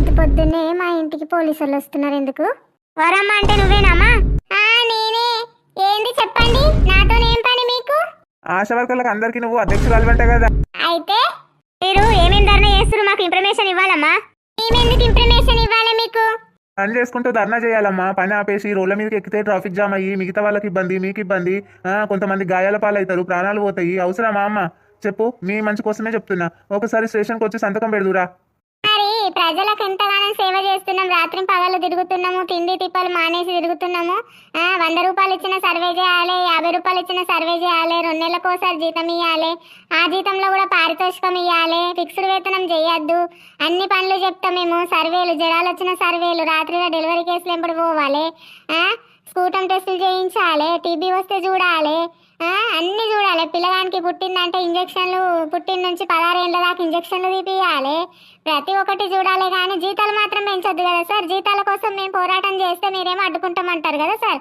పొద్దు పొద్దున్నే మా ఇంటికి పోలీసు వాళ్ళు వస్తున్నారు ఎందుకు? వరమ్మ అంటే నువ్వేనామా? ఆ నేనే. ఏంది చెప్పండి నాతోనేం పని మీకు? ఆశా వర్కర్లకు అందరికీ నువ్వు అధ్యక్షురాలు వెంట కదా. అయితే? మీరు ఏమేం ధర్నా చేస్తారు మాకు ఇన్ఫర్మేషన్ ఇవ్వాలమ్మా. మేమెందుకు ఇన్ఫర్మేషన్ ఇవ్వాలి మీకు? పని చేసుకుంటూ ధర్నా చేయాలమ్మా. పని ఆపేసి రోడ్ల మీదకి ఎక్కితే ట్రాఫిక్ జామ్ అయ్యి మిగతా వాళ్ళకి ఇబ్బంది మీకు ఇబ్బంది. ఆ, కొంతమంది గాయాల పాలవుతారు ప్రాణాలు పోతాయి. అవసరమా అమ్మ? చెప్పు మీ మంచి కోసమే చెప్తున్నా. ఒకసారి స్టేషన్కి వచ్చి సంతకం పెడదురా. ప్రజలకు ఎంతగానో సేవ చేస్తున్నాం. రాత్రి పగలు తిరుగుతున్నాము. తిండి తిప్పలు మానేసి తిరుగుతున్నాము. వంద రూపాయలు ఇచ్చిన సర్వే చేయాలి. యాభై రూపాయలు ఇచ్చిన సర్వే చేయాలి. రెండు నెలలకోసారి జీతం ఇవ్వాలి ఆ జీతంలో కూడా పారితోషికం ఇవ్వాలి ఫిక్స్డ్ వేతనం చేయొద్దు. అన్ని పనులు చెప్తాం మేము. సర్వేలు జ్వరాలు వచ్చిన సర్వేలు. రాత్రిగా డెలివరీ కేసులు ఎంపడి పోవాలి. స్కూటం టెస్టులు చేయించాలి. టీబీ వస్తే చూడాలి. అన్ని చూడాలి పిల్లగానికి పుట్టిందంటే ఇంజక్షన్లు పుట్టిన నుంచి పదహారేళ్ళ దాకా ఇంజక్షన్లు తీపియాలి ప్రతి ఒక్కటి చూడాలి కానీ జీతాలు మాత్రం పెంచొద్దు కదా సార్? జీతాల కోసం మేము పోరాటం చేస్తే మీరేమో అడ్డుకుంటామంటారు కదా సార్?